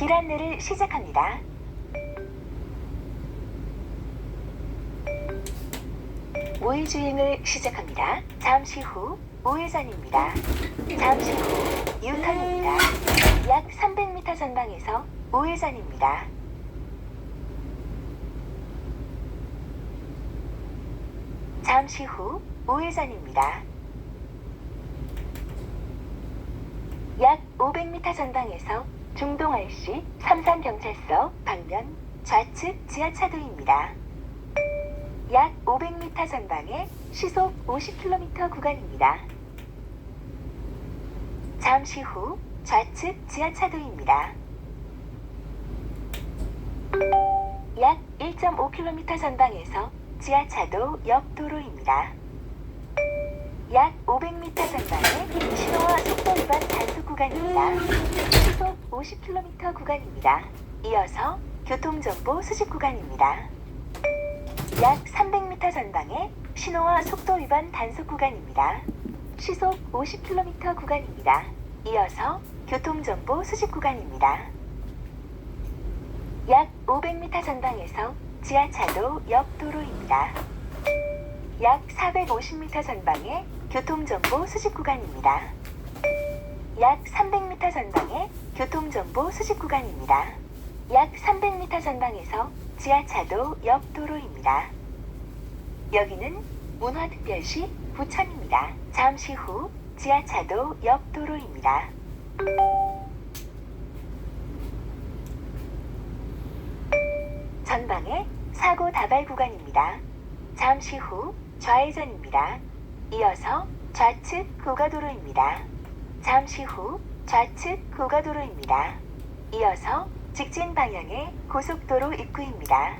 길 안내를 시작합니다. 우회주행을 시작합니다. 잠시 후 우회전입니다. 잠시 후 유턴입니다. 약 300m 전방에서 우회전입니다. 잠시 후 우회전입니다. 약 500m 전방에서 중동 RC 삼산경찰서 방면 좌측 지하차도입니다. 약 500m 전방에 시속 50km 구간입니다. 잠시 후 좌측 지하차도입니다. 약 1.5km 전방에서 지하차도 옆 도로입니다. 약 500m 전방에 신호와 속도 위반 단속 구간입니다. 시속 50km 구간입니다. 이어서 교통정보 수집 구간입니다. 약 300m 전방에 신호와 속도 위반 단속 구간입니다. 시속 50km 구간입니다. 이어서 교통정보 수집 구간입니다. 약 500m 전방에서 지하차도 옆 도로입니다. 약 450m 전방에 교통정보 수집 구간입니다. 약 300m 전방에 교통정보 수집 구간입니다. 약 300m 전방에서 지하차도 옆 도로입니다. 여기는 문화특별시 부천입니다. 잠시 후 지하차도 옆 도로입니다. 전방에 사고 다발 구간입니다. 잠시 후 좌회전입니다. 이어서 좌측 고가도로입니다. 잠시 후 좌측 고가도로입니다. 이어서 직진 방향의 고속도로 입구입니다.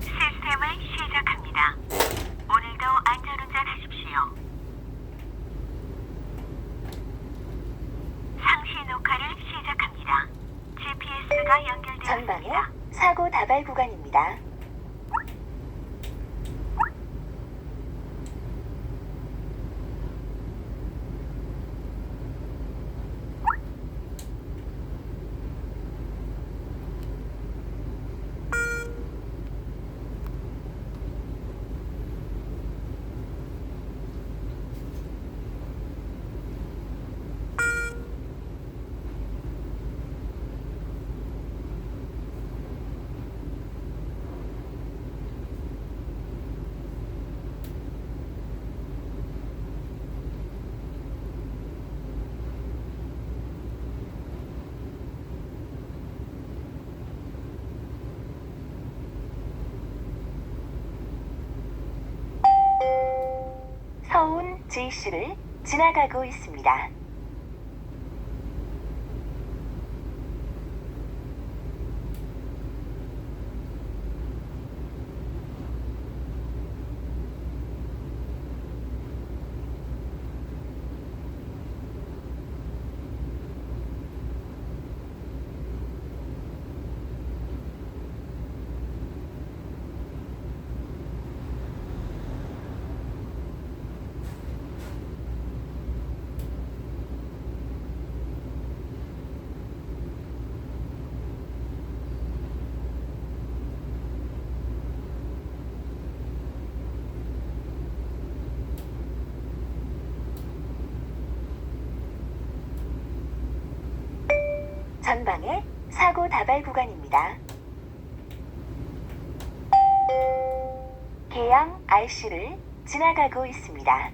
시스템을 시작합니다. 오늘도 안전운전 하십시오. 상시 녹화를 시작합니다. GPS가 전방에 연결되었습니다. 사고 다발 구간입니다. GC를 지나가고 있습니다. 전방에 사고 다발 구간입니다. 계양 RC를 지나가고 있습니다.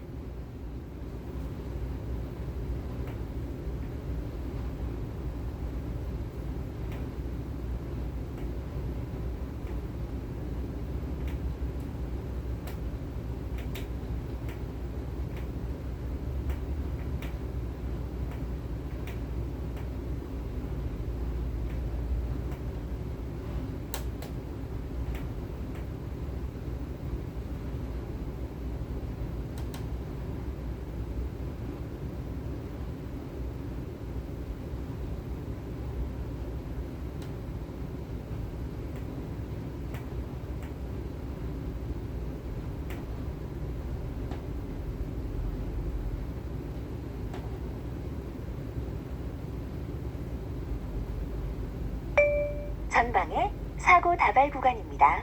전방에 사고 다발 구간입니다.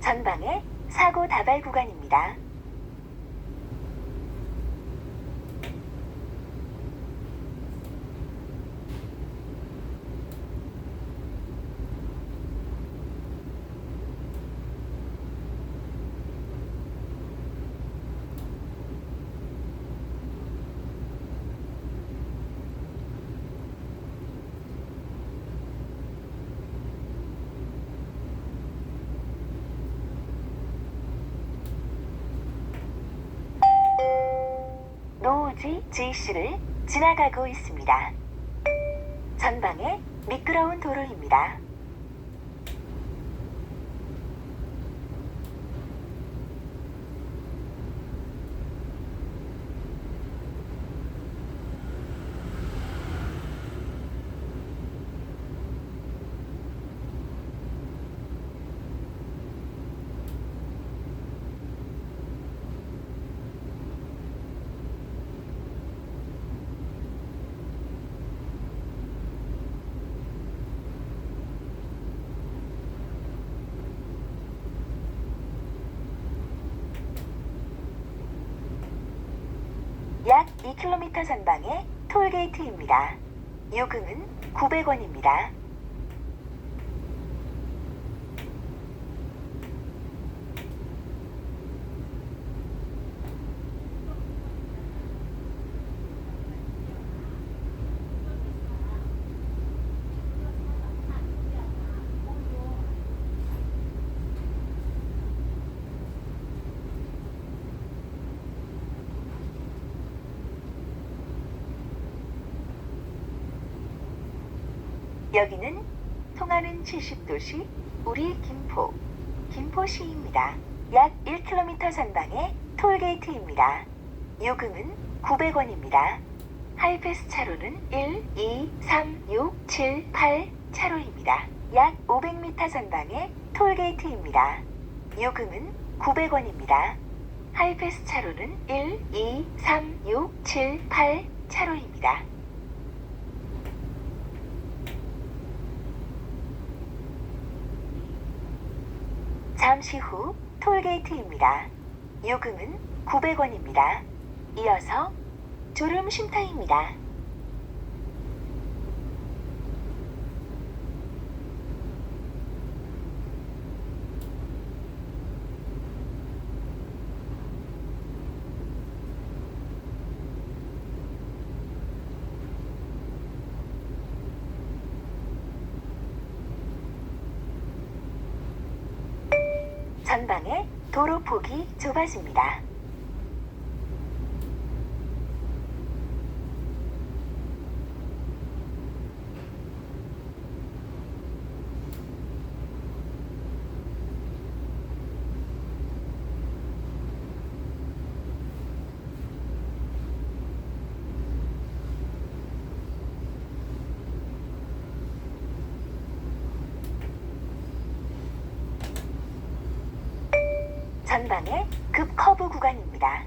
전방에 사고 다발 구간입니다. G씨를 지나가고 있습니다. 전방에 미끄러운 도로입니다. 약 2km 전방의 톨게이트입니다. 요금은 900원입니다. 여기는 통하는 70도시 우리 김포 김포시입니다. 약 1km 전방의 톨게이트입니다. 요금은 900원입니다. 하이패스 차로는 1, 2, 3, 6, 7, 8 차로입니다. 약 500m 전방의 톨게이트입니다. 요금은 900원입니다. 하이패스 차로는 1, 2, 3, 6, 7, 8 차로입니다. 잠시 후 톨게이트입니다. 요금은 900원입니다. 이어서 졸음 쉼터입니다. 전방에 도로 폭이 좁아집니다. 전방에 급 커브 구간입니다.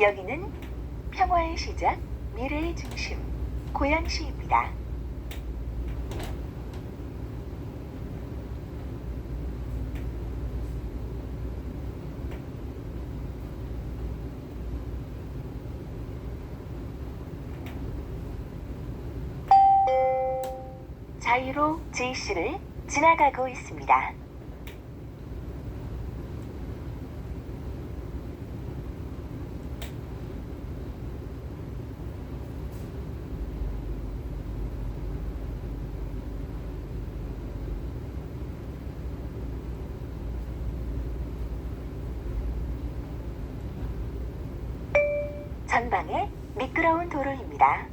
여기는 평화의 시작, 미래의 중심, 고양시입니다. 사이로 J씨를 지나가고 있습니다. 전방에 미끄러운 도로입니다.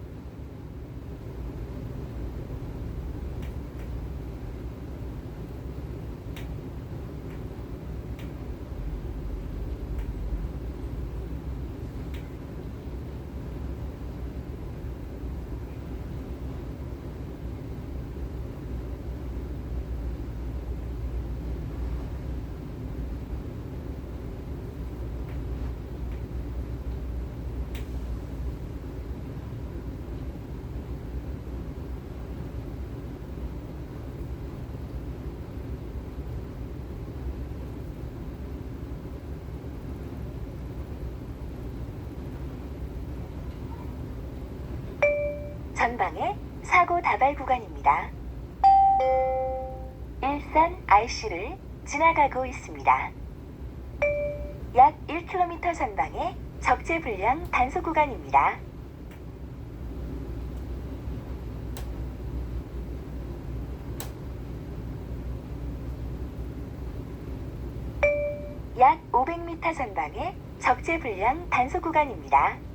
전방에 사고 다발 구간입니다. 일산 IC를 지나가고 있습니다. 약 1km 전방에 적재 불량 단속 구간입니다. 약 500m 전방에 적재 불량 단속 구간입니다.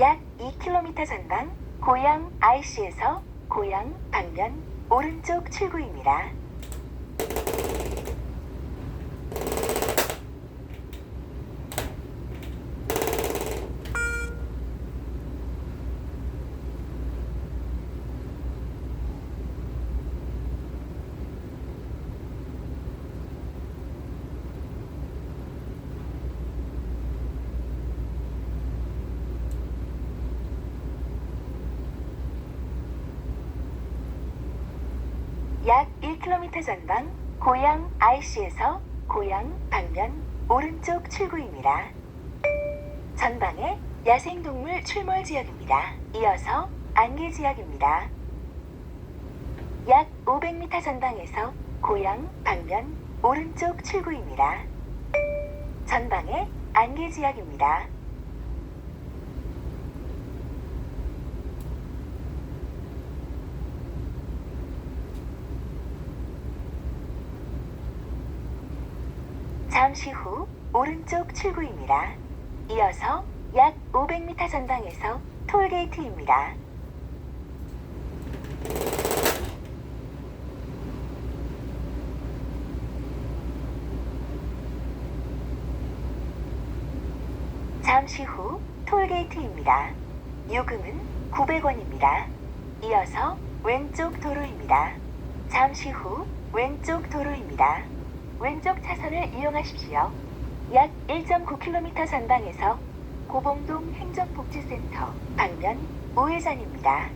약 2km 전방 고양 IC에서 고양 방면 오른쪽 출구입니다. 약 1km 전방 고양 IC에서 고양 방면 오른쪽 출구입니다. 전방에 야생동물 출몰 지역입니다. 이어서 안개 지역입니다. 약 500m 전방에서 고양 방면 오른쪽 출구입니다. 전방에 안개 지역입니다. 잠시 후 오른쪽 출구입니다. 이어서 약 500m 전방에서 톨게이트입니다. 잠시 후 톨게이트입니다. 요금은 900원입니다. 이어서 왼쪽 도로입니다. 잠시 후 왼쪽 도로입니다. 왼쪽 차선을 이용하십시오. 약 1.9km 전방에서 고봉동 행정복지센터 방면 우회전입니다.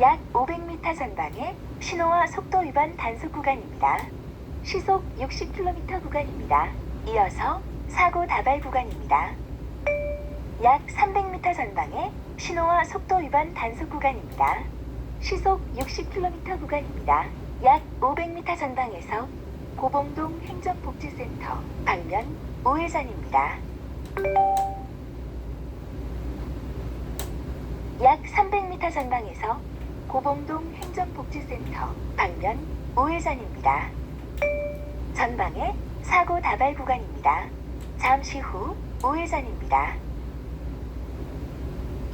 약 500m 전방에 신호와 속도 위반 단속 구간입니다. 시속 60km 구간입니다. 이어서 사고 다발 구간입니다. 약 300m 전방에 신호와 속도 위반 단속 구간입니다. 시속 60km 구간입니다. 약 500m 전방에서 고봉동 행정복지센터 방면 우회전입니다. 약 300m 전방에서 고봉동 행정복지센터 방면 우회전입니다. 전방에 사고 다발 구간입니다. 잠시 후 우회전입니다.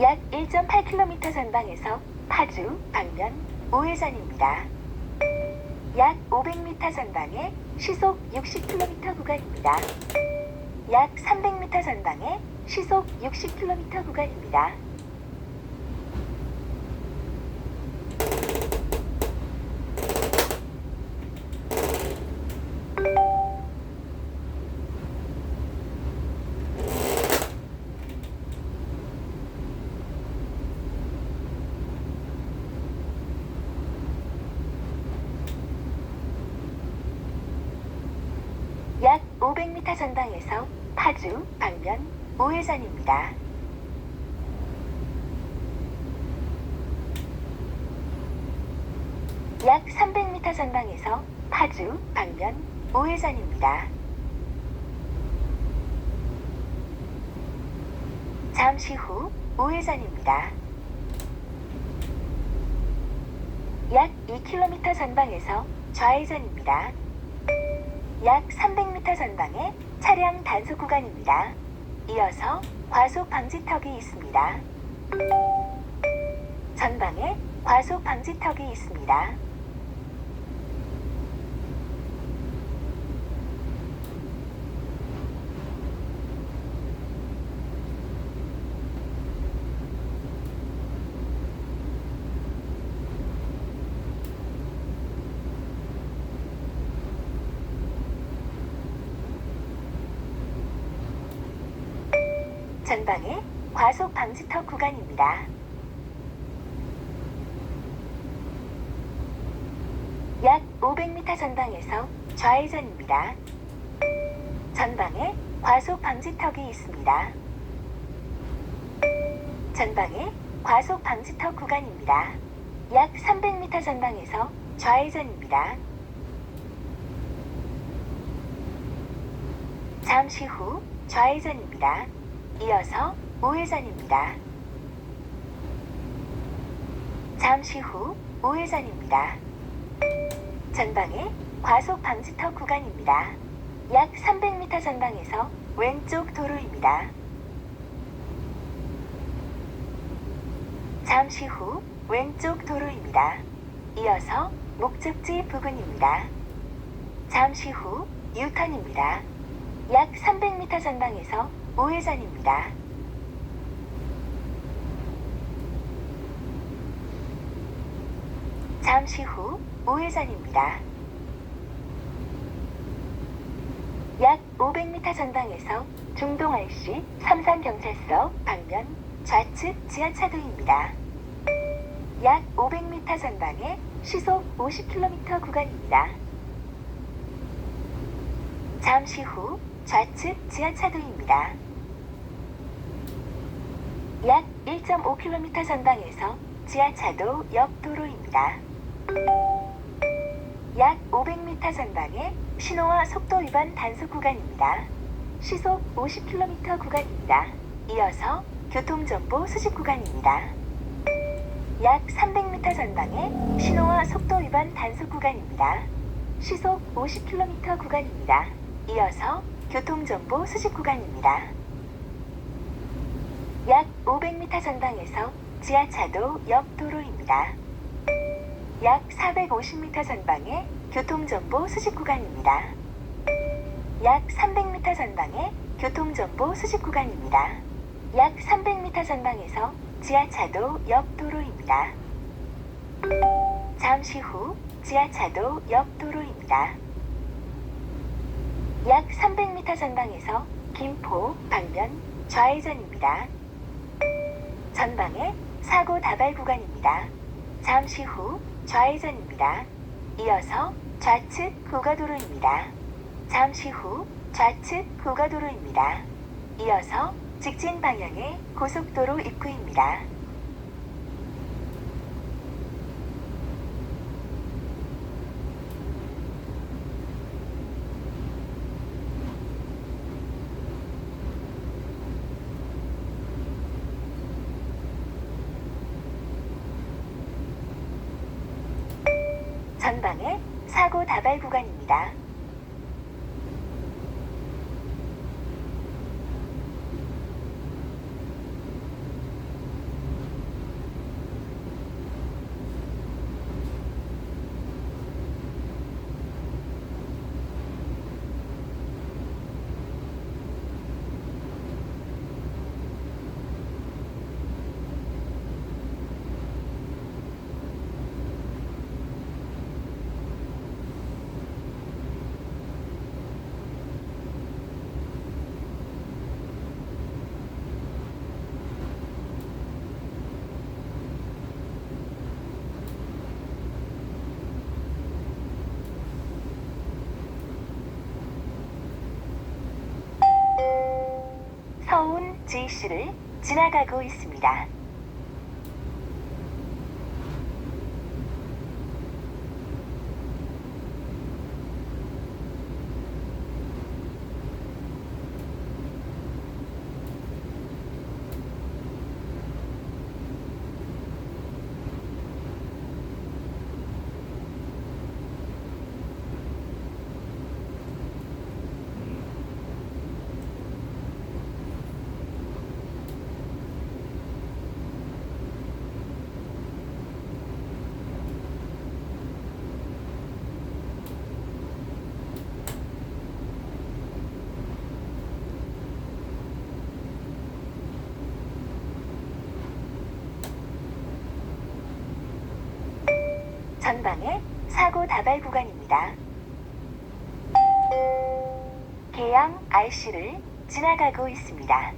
약 1.8km 전방에서 파주 방면 우회전입니다. 약 500m 전방에 시속 60km 구간입니다. 약 300m 전방에 시속 60km 구간입니다. 500m 전방에서 파주 방면 우회전입니다. 약 300m 전방에서 파주 방면 우회전입니다. 잠시 후 우회전입니다. 약 2km 전방에서 좌회전입니다. 약 300m 전방에 차량 단속 구간입니다. 이어서 과속 방지턱이 있습니다. 전방에 과속 방지턱이 있습니다. 전방에 과속 방지턱 구간입니다. 약 500m 전방에서 좌회전입니다. 전방에 과속 방지턱이 있습니다. 전방에 과속 방지턱 구간입니다. 약 300m 전방에서 좌회전입니다. 잠시 후 좌회전입니다. 이어서 우회전입니다. 잠시 후 우회전입니다. 전방에 과속 방지턱 구간입니다. 약 300m 전방에서 왼쪽 도로입니다. 잠시 후 왼쪽 도로입니다. 이어서 목적지 부근입니다. 잠시 후 유턴입니다. 약 300m 전방에서 우회전입니다. 잠시 후 우회전입니다. 약 500m 전방에서 중동 RC 삼산경찰서 방면 좌측 지하차도입니다. 약 500m 전방에 시속 50km 구간입니다. 잠시 후 좌측 지하차도입니다. 약 1.5km 전방에서 지하차도 옆 도로입니다. 약 500m 전방에 신호와 속도 위반 단속 구간입니다. 시속 50km 구간입니다. 이어서 교통정보 수집 구간입니다. 약 300m 전방에 신호와 속도 위반 단속 구간입니다. 시속 50km 구간입니다. 이어서 교통정보 수집 구간입니다. 약 500m 전방에서 지하차도 옆 도로입니다. 약 450m 전방에 교통정보 수집 구간입니다. 약 300m 전방에 교통정보 수집 구간입니다. 약 300m 전방에서 지하차도 옆 도로입니다. 잠시 후 지하차도 옆 도로입니다. 약 300m 전방에서 김포 방면 좌회전입니다. 전방에 사고 다발 구간입니다. 잠시 후 좌회전입니다. 이어서 좌측 고가도로입니다. 잠시 후 좌측 고가도로입니다. 이어서 직진 방향의 고속도로 입구입니다. 전방에 사고 다발 구간입니다. G씨를 지나가고 있습니다. 전방에 사고 다발 구간입니다. 계양 RC를 지나가고 있습니다.